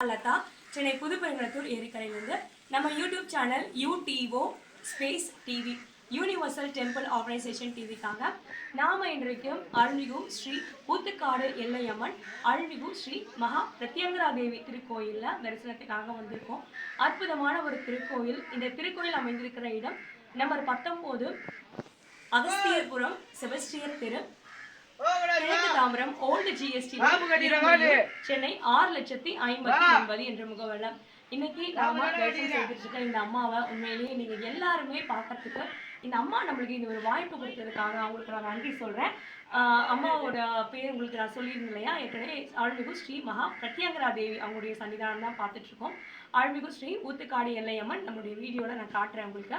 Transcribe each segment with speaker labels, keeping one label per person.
Speaker 1: லதா சென்னை புதுப்பெருங்குளத்தூர் ஏரிக்கரையிலிருந்து நம்ம YouTube channel UTO space TV universal temple organization டிவிக்காக நாம இன்றைக்கும் அருள்மிகு ஸ்ரீ ஊத்துக்காடு எல்லையம்மன் அருள்மிகு ஸ்ரீ மகா பிரத்யங்கரா தேவி திருக்கோயிலில் தரிசனத்துக்காக வந்திருக்கோம். அற்புதமான ஒரு திருக்கோயில். இந்த திருக்கோயில் அமைந்திருக்கிற இடம் நம்பர் பத்தொம்போது அகஸ்தியர்புரம் செபஸ்டியர் தெரு தாம்பரம் ஓல்டு ஜிஎஸ்டி சென்னை ஆறு லட்சத்தி ஐம்பத்தி ஒன்பது என்ற முகவரம் இன்னைக்கு நாம தரிசனம் செய்துட்டு இருக்க இந்த அம்மாவை உண்மையிலேயே நீங்க எல்லாருமே பார்க்கறதுக்கு இந்த அம்மா நம்மளுக்கு இந்த ஒரு வாய்ப்பு கொடுத்ததுக்காக அவங்களுக்கு நான் நன்றி சொல்றேன். அம்மாவோட பேர் உங்களுக்கு நான் சொல்லியிருந்தேன் இல்லையா? ஏற்கனவே ஆழ்மிகு ஸ்ரீ மகா பிரத்யங்கரா தேவி அவங்களுடைய சன்னிதானம் தான் பார்த்துட்டு இருக்கோம். ஆழ்மிகு ஸ்ரீ ஊத்துக்காடு எல்லையம்மன் நம்மளுடைய வீடியோல நான் காட்டுறேன் உங்களுக்கு.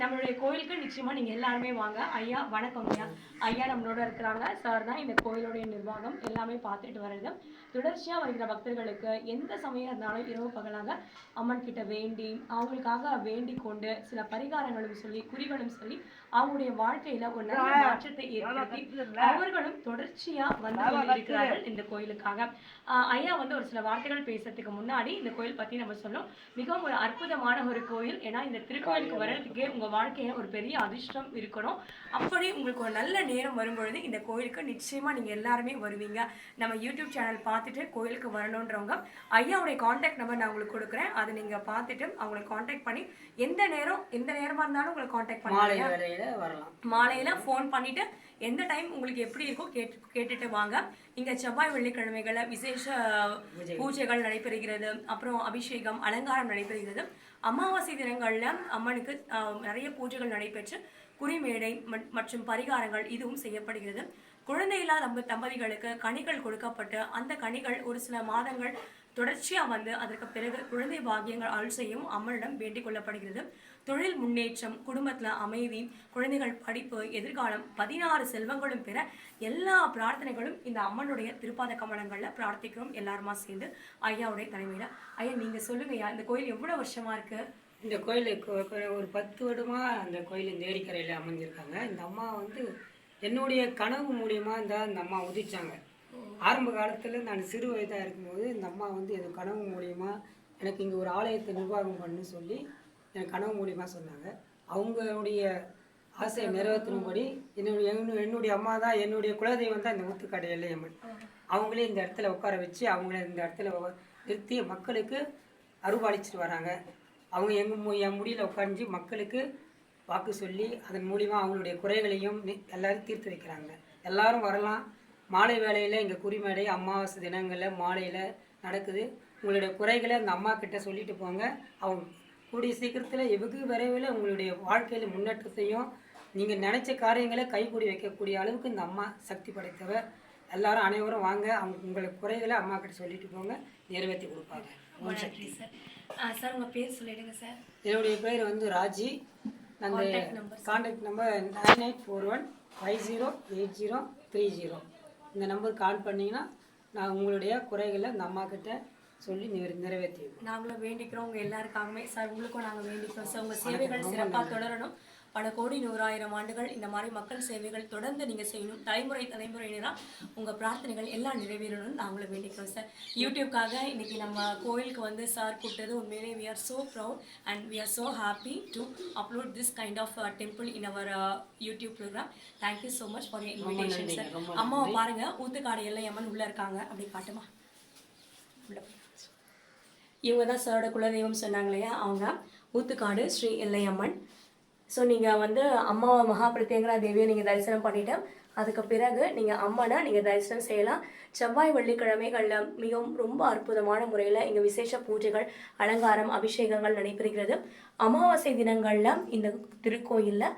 Speaker 1: நம்மளுடைய கோயிலுக்கு நிச்சயமா நீங்க எல்லாருமே வாங்க. ஐயா வணக்கம் ஐயா. ஐயா நம்மளோட இருக்கிறாங்க. சார் தான் இந்த கோயிலுடைய நிர்வாகம். எல்லாமே பார்த்துட்டு வர்றது. தொடர்ச்சியா வருகிற பக்தர்களுக்கு எந்த சமயம் இருந்தாலும் இரவு பகலாக அம்மன் கிட்ட வேண்டி அவங்களுக்காக வேண்டி கொண்டு சில பரிகாரங்களும் சொல்லி குறிகளும் சொல்லி அவங்களுடைய வாழ்க்கையில ஒரு நல்ல மாற்றத்தை ஏற்படுத்தி அவர்களும் தொடர்ச்சியா வந்து கொண்டிருக்கிறார்கள் இந்த கோயிலுக்காக. ஐயா வந்து ஒரு சில வார்த்தைகள் பேசுறதுக்கு முன்னாடி இந்த கோயில் பத்தி நம்ம சொன்னோம். மிகவும் ஒரு அற்புதமான ஒரு கோயில். ஏன்னா இந்த திருக்கோயிலுக்கு வர்றதுக்கே உங்க வாழ்க்கையில ஒரு பெரிய அதிர்ஷ்டம் இருக்கணும். அப்படி உங்களுக்கு ஒரு நல்ல நேரம் வரும்பொழுது இந்த கோயிலுக்கு நிச்சயமா நீங்க எல்லாருமே வருவீங்க. நம்ம யூடியூப் சேனல் பார்த்துட்டு கோயிலுக்கு வரணுன்றவங்க ஐயாவுடைய காண்டாக்ட் நம்பர் நான் உங்களுக்கு கொடுக்குறேன். அதை நீங்க பார்த்துட்டு அவங்களை காண்டாக்ட் பண்ணி எந்த நேரம் எந்த நேரமா இருந்தாலும் உங்களை காண்டாக்ட்
Speaker 2: வேலையில வரலாம்.
Speaker 1: மாலையில ஃபோன் பண்ணிட்டு எந்த டைம் உங்களுக்கு எப்படி இருக்கோ கேட்டு கேட்டுட்டு வாங்க. இங்க செவ்வாய் வெள்ளிக்கிழமைகள்ல விசேஷ பூஜைகள் நடைபெறுகிறது. அப்புறம் அபிஷேகம் அலங்காரம் நடைபெறுகிறது. அமாவாசை தினங்கள்ல அம்மனுக்கு நிறைய பூஜைகள் நடைபெற்று குறிமேடை மற்றும் பரிகாரங்கள் இதுவும் செய்யப்படுகிறது. குழந்தை இல்லாத தம்பதிகளுக்கு கனிகள் கொடுக்கப்பட்டு அந்த கனிகள் ஒரு சில மாதங்கள் தொடர்ச்சியாக வந்து அதற்கு பிறகு குழந்தை பாக்கியங்கள் அருள் செய்யும் அம்மனிடம் வேண்டிக் கொள்ளப்படுகிறது. தொழில் முன்னேற்றம் குடும்பத்தில் அமைதி குழந்தைகள் படிப்பு எதிர்காலம் பதினாறு செல்வங்களும் பெற எல்லா பிரார்த்தனைகளும் இந்த அம்மனுடைய திருப்பாத கமலங்களில் பிரார்த்திக்கிறோம். எல்லாருமா சேர்ந்து ஐயாவுடைய தலைமையில். ஐயா நீங்கள் சொல்லுங்க ஐயா இந்த கோயில் எவ்வளோ வருஷமா இருக்கு?
Speaker 2: இந்த கோயில் ஒரு பத்து வருடமாக அந்த கோயில் இந்த ஏரிக்கரையில் அமைஞ்சிருக்காங்க. இந்த அம்மா வந்து என்னுடைய கனவு மூலியமாக இந்த இந்த அம்மா உதிச்சாங்க. ஆரம்ப காலத்தில் நான் சிறு வயதாக இருக்கும்போது இந்த அம்மா வந்து என் கனவு மூலியமாக எனக்கு இங்கே ஒரு ஆலயத்தை நிர்வாகம் பண்ணு சொல்லி என் கனவு மூலியமாக சொன்னாங்க. அவங்களுடைய ஆசையை நிறைவேற்றணும்படி என்னுடைய என்னுடைய- என்னுடைய அம்மா தான் என்னுடைய குலதெய்வம் தான் இந்த ஊத்துக்காடு எல்லையம்மன். அவங்களே இந்த இடத்துல உட்கார வச்சு அவங்கள இந்த இடத்துல நிறுத்தி மக்களுக்கு அருவாளிச்சிட்டு வராங்க. அவங்க எங்கள் என் முடியில் உட்காந்து மக்களுக்கு வாக்கு சொல்லி அதன் மூலிமா அவங்களுடைய குறைகளையும் நி- எல்லாரும் தீர்த்து வைக்கிறாங்க. எல்லாரும் வரலாம். மாலை வேளையில் இங்கே குறிமேடை அமாவாசை தினங்களில் மாலையில் நடக்குது. உங்களுடைய குறைகளை அந்த அம்மா கிட்ட சொல்லிட்டு போங்க. அவங்க கூடிய சீக்கிரத்தில் வெகு விரைவில் உங்களுடைய வாழ்க்கையில் முன்னேற்றத்தையும் நீங்கள் நினைச்ச காரியங்களை கைகூடி வைக்கக்கூடிய அளவுக்கு இந்த அம்மா சக்தி படைத்தவர் எல்லாரும் அனைவரும் வாங்க. அவங்க உங்களுக்கு குறைகளை அம்மா கிட்ட சொல்லிட்டு போங்க. நிறைவேற்றி கொடுப்பாங்க. சக்தி.
Speaker 1: சார். ஆஹ் சார் உங்க பேர் சொல்லிடுங்க சார்.
Speaker 2: என்னுடைய பேர் வந்து Raji.
Speaker 1: number,
Speaker 2: contact number nine eight four one five zero eight zero three zero இந்த நம்பருக்கு கால் பண்ணிங்கன்னா நான் உங்களுடைய குறைகளை இந்த அம்மா கிட்ட சொல்லி நிறை நிறைவேற்றி.
Speaker 1: நாங்களும் வேண்டிக்கிறோம் உங்க எல்லாருக்காகவே. சார் உங்களுக்கும் நாங்க வேண்டிக்கிறோம். சார் உங்க சேவைகள் சிறப்பா தொடரணும். பல கோடி நூறாயிரம் ஆண்டுகள் இந்த மாதிரி மக்கள் சேவைகள் தொடர்ந்து நீங்க செய்யணும். தலைமுறை தலைமுறையினரா உங்க பிரார்த்தனைகள் எல்லாம் நிறைவேறணும்னு நாங்களும் வேண்டிக்கிறோம் சார் யூடியூப்காக இன்னைக்கு நம்ம கோயிலுக்கு வந்து சார் கூப்பிட்டது உண்மையிலே we are so proud and we are so happy to upload this kind of temple in our YouTube program thank you so much for invitation sir அம்மாவை பாருங்க. ஊத்துக்காடு எல்லையம்மன் உள்ள இருக்காங்க. அப்படி காட்டுமா? உள்ள போய். இவங்க தான் சாரோட குலதெய்வம் சொன்னாங்க இல்லையா? அவங்க ஊத்துக்காடு ஸ்ரீ எல்லையம்மன். ஸோ நீங்கள் வந்து அம்மாவை மகா பிரத்யங்கரா தேவியை நீங்கள் தரிசனம் பண்ணிட்டு அதுக்கு பிறகு நீங்கள் அம்மனை நீங்கள் தரிசனம் செய்யலாம். செவ்வாய் வெள்ளிக்கிழமைகளில் மிகவும் ரொம்ப அற்புதமான முறையில் இங்கே விசேஷ பூஜைகள் அலங்காரம் அபிஷேகங்கள் நடைபெறுகிறது. அமாவாசை தினங்களில் இந்த திருக்கோயிலில்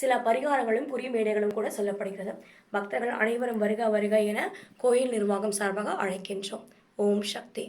Speaker 1: சில பரிகாரங்களும் குறிமேடைகளும் கூட சொல்லப்படுகிறது. பக்தர்கள் அனைவரும் வருக வருக என கோயில் நிர்வாகம் சார்பாக அழைக்கின்றோம். ஓம் சக்தி.